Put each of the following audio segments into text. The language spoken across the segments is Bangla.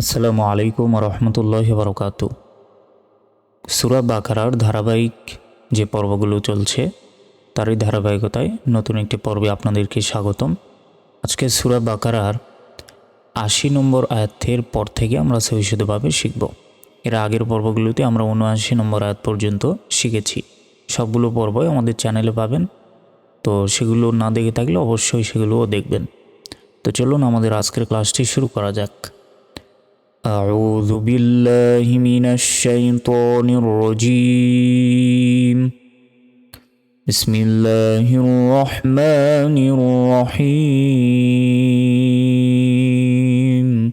আসসালামু আলাইকুম রহমতুল্লাহ বরকাত সুরা বাকারার ধারাবাহিক যে পর্বগুলো চলছে, তারই ধারাবাহিকতায় নতুন একটি পর্বে আপনাদেরকে স্বাগতম। আজকে সুরা বাকারার আশি নম্বর আয়াতের পর থেকে আমরা সহিষ্ণুভাবে শিখব। এর আগের পর্বগুলোতে আমরা উনআশি নম্বর আয়াত পর্যন্ত শিখেছি। সবগুলো পর্বই আমাদের চ্যানেলে পাবেন, তো সেগুলো না দেখে থাকলে অবশ্যই সেগুলোও দেখবেন। তো চলুন আমাদের আজকের ক্লাসটি শুরু করা যাক। أعوذ بالله من الشيطان الرجيم. بسم الله الرحمن الرحيم.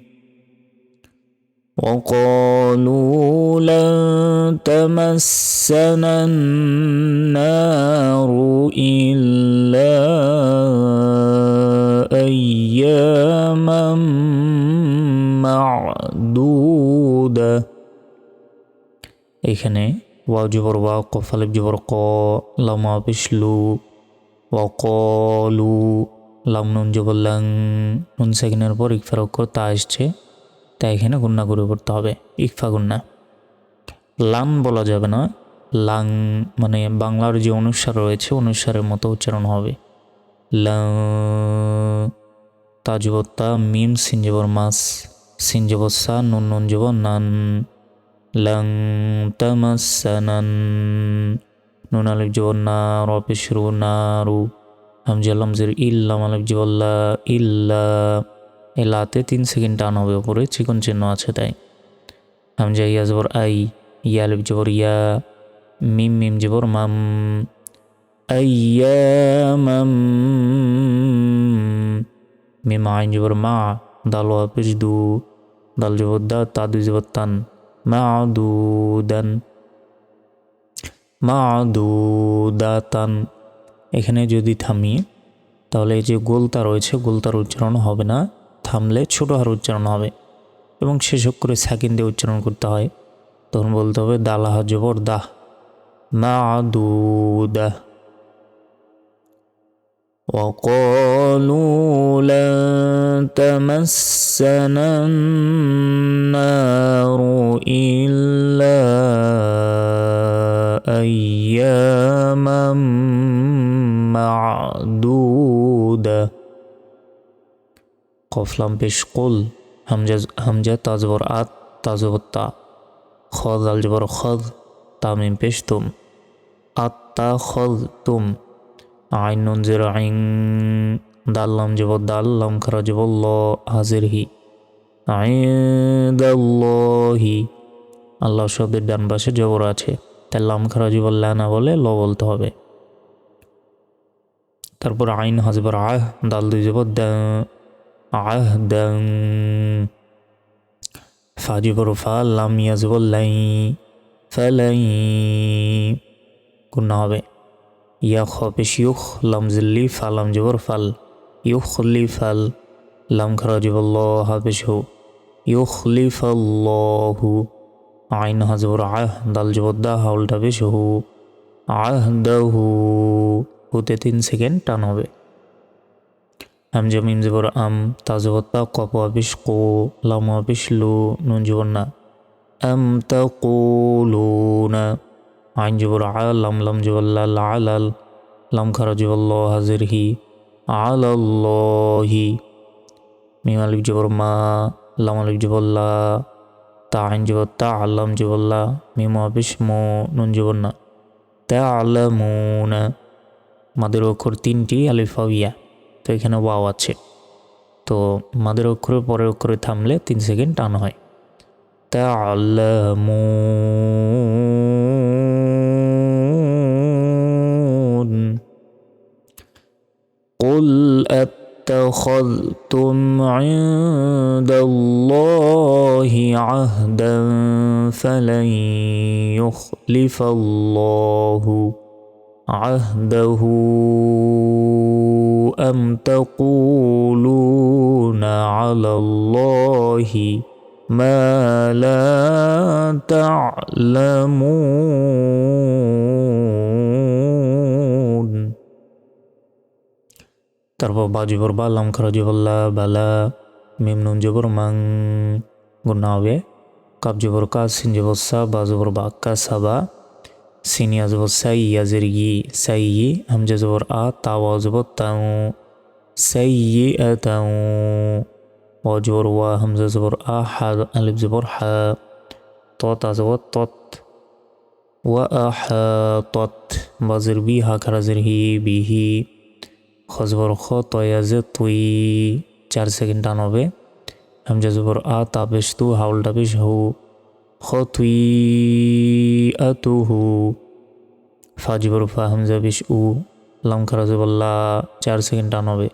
وقالوا لن تمسنا النار. এখানে ওয়াও জবর ওয়া কফালিব জবর ক, লামা পিসলু ওয়া কলু লাম, নুন জবর লাং, নুন সেকেন্ডের পর ইকফার অক্ষর তা আসছে তাই এখানে গুন্না করে পড়তে হবে। ইকফা গুন্না লাং বলা যাবে না। লাং মানে বাংলার যে অনুসার রয়েছে, অনুসারের মতো উচ্চারণ হবে। লাং, তাজবত্তা, মিম সিনজবর মাস সিনজবর সা, নুন নুন জবর, নান। লাং তামাসানান নুন আলিফ জবর না রপেশরু নারু হামজাল্লাম জের ইল্লাম আলিফ জবল্লা ইল্লা এ লাতে তিন সেকেন্ড টান হবে ওপরে চিকন চিহ্ন আছে তাই হামজা ইয়া জবর আই ইয়া আলিফ জবর ইয়া মিম মিম জবর মাম আইয়ামাম মিম আইন জবর মা দাল হাফিজ দু দাল জবর দা তা দুই জবর তান মা দু দান মা দু দা তান এখানে যদি থামি, তাহলে এই যে গোলতা রয়েছে, গোলতার উচ্চারণ হবে না। থামলে ছোটো হার উচ্চারণ হবে এবং শেষ করে সেকেন্ড দিয়ে উচ্চারণ করতে হয়। তখন বলতে হবে, দালাহা জবর দাহ মা দু দাহ وقالوا لن تمسنا النار إلا أياما معدودة. قف لم قل. همجة همجة تزبر أت تزبر تا. خذ الجبر خذ تامين بشتم تم. আইন নুন জের আইন দাল্লাম যাব, দাল্লাম খারা যাব, ল হাজির হি আইদাল্লাহি আল্লাহ শব্দের ডান পাশে জবর আছে। তাই লাম খারা জীবন না বলে ল বলতে হবে। তারপর আইন হাজবর আহ, দাল দুই যাব আহ, দং ফাজিবর ফা, লাম ইয়াজবর লাই ফালাই গুণা হবে। ইয়া খপেশ ইউখ লামজিল্লি ফালাম জবর ফাল ইউখলি ফাল লাম খারা জবর হাফেশ হু ইউখলি ফাল্লাহু আইন হাজবর আহ দাল জবর দা হাউলটা বেশ হু আহ দাহু হুতে তিন সেকেন্ড টান হবে। হামজা মিম জবর আম তাজবত্তা কপ আবিস কো লাম আবিস লু নুন জবর না। আম তা না আইন জবর আলাম লাম জবল্লা আলাল লাম খারা হাজির হি আলাল্লাহি মিম আলিফ জবর মা, লাম আলিফ জবল্লা তা আইন জবর তা আল্লাম জবল্লা মিম আবিস মো, নুন জবর না। তা আলামুনা মাদের অক্ষর তিনটি আলিফাবিয়া তো এখানে ওয়াও আছে। তো মাদের অক্ষরের পরের অক্ষরে থামলে তিন সেকেন্ড টান হয়। তা আল্লামু قل اتخذتم عند الله عهدا فلن يخلف الله عهده ام تقولون على الله ما لا تعلمون তারপর বা জবর বা লাম খরা জবল্লা বালা মিম নুন জবর মাং গুণা হবে কাব জবর কা সিন জবর সা বা জবর বা কা সাবা সিনিয়া জবর সাই ইয়াজের ই সাই ই হামজা জবর আ তাওয়া জবর তাও সাই আ তাও ও জবর ওয়া হামজা জবর আ হা আলিফ জবর হা তত জবর আ হা তত বি হা খারাজের হি বিহি খজবর খ তয়াজে তুই, চার সেকেন্ড টান হবে। হামজা জবর আ তাবেশ তু হাউল টাবেশ হু। খ তুই আ তু হু। ফাজবর ফা, হামজা বিশ উ। লাম খারাজবল্লা চার সেকেন্ড টান হবে।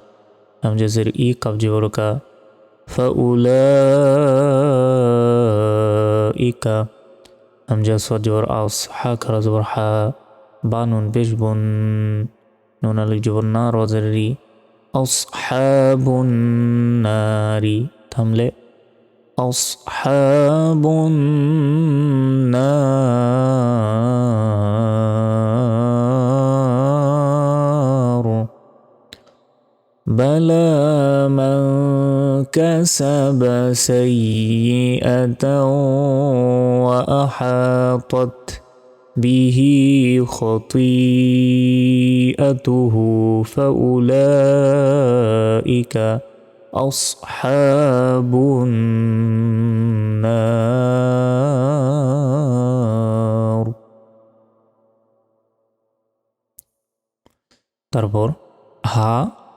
হামজা জের ই কাব জবর কা। ফা উলা ইকা হামজা সজবর আস হা খারাজবর হা। বানুন বেশ বন। نون لجو النار وزري أصحاب النار تملئ أصحاب النار۔ بلى من كسب سيئة وأحاطت۔ به خطيئته فأولئك أصحاب النار তারপর হা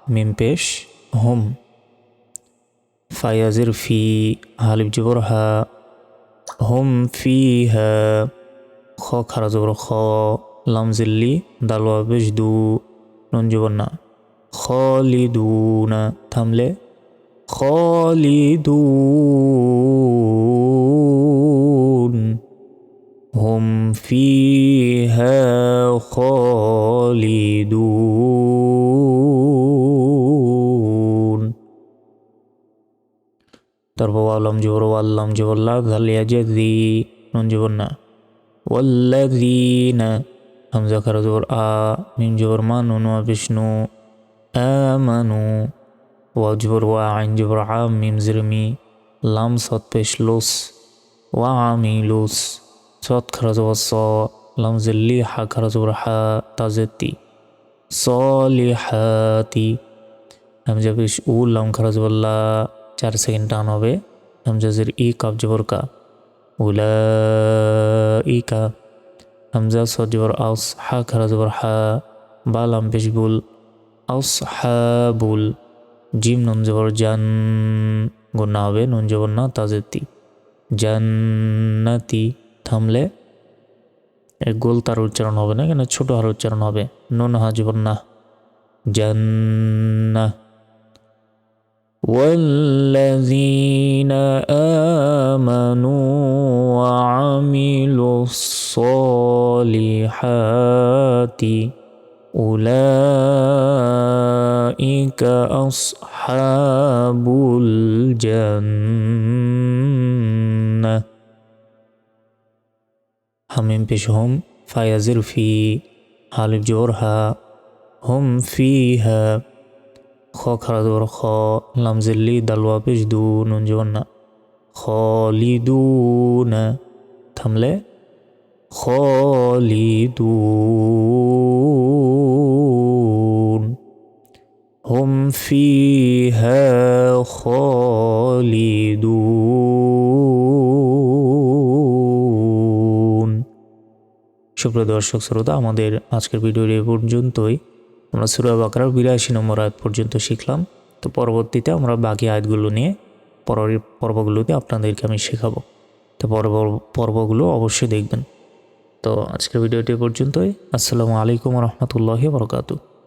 মিম পেশ হুম ফায়াজির ফি হালিফ জবর হা হুম ফি হা খ, খারা জবর খ, লাম জিল্লি, দালওয়া বেশ দু নুন জবর না খলিদুনা, থামলে। খলিদুন। হুম ফিহা খলিদুন। তারপর আলম জবর আল্লাম জবল্লা ধালিয়া জেদি নুন জবর না والذين همزة خرج زبر آ ميم جبر ما نون وبشنو آمنوا وجبر وعين جبر عام ميم زرمي لام صد بش لوس وعاملوس صد خرج زبر صا لام زلي حا خرج زبر حا تازتي صالحاتي همزة بش أول لام خرج زبر لا চার সেকেন্ড টান হবে হামজাজের ই কাপ জবর কা উলাইকা হামজা সজবর আউস হা খারা জবর হা বালাম পেশবুল আউস হাবুল জিম নুন জবর জান গুন্না হবে নুন জবর না তাজেতি জান্নাতি থামলে এর গোল তার উচ্চারণ হবে না কেন ছোট হার উচ্চারণ হবে নুন হা জবর না জান্না والذين آمنوا وعملوا الصالحات. أولئك أصحاب الجنة. هم بشهم فيزر في حال جورها هم فيها خاكرا دور خا لمزلي دلوا بجدون جنة خالدون تملي খলিদুন। হুম ফিহা খলিদুন। সুপ্রিয় দর্শক, শ্রোতা, আমাদের আজকের ভিডিওর এ পর্যন্তই। আমরা সুরা বাকরার বিরাশি নম্বর আয়াত পর্যন্ত শিখলাম। তো পরবর্তীতে আমরা বাকি আয়াতগুলো নিয়ে পরের পর্বগুলোতে আপনাদেরকে আমি শেখাবো। তো পর্ব, পর্বগুলো অবশ্যই দেখবেন। তো আজকের ভিডিওটি পর্যন্তই। আসসালামু আলাইকুম রহমতুল্লাহ বরকাতু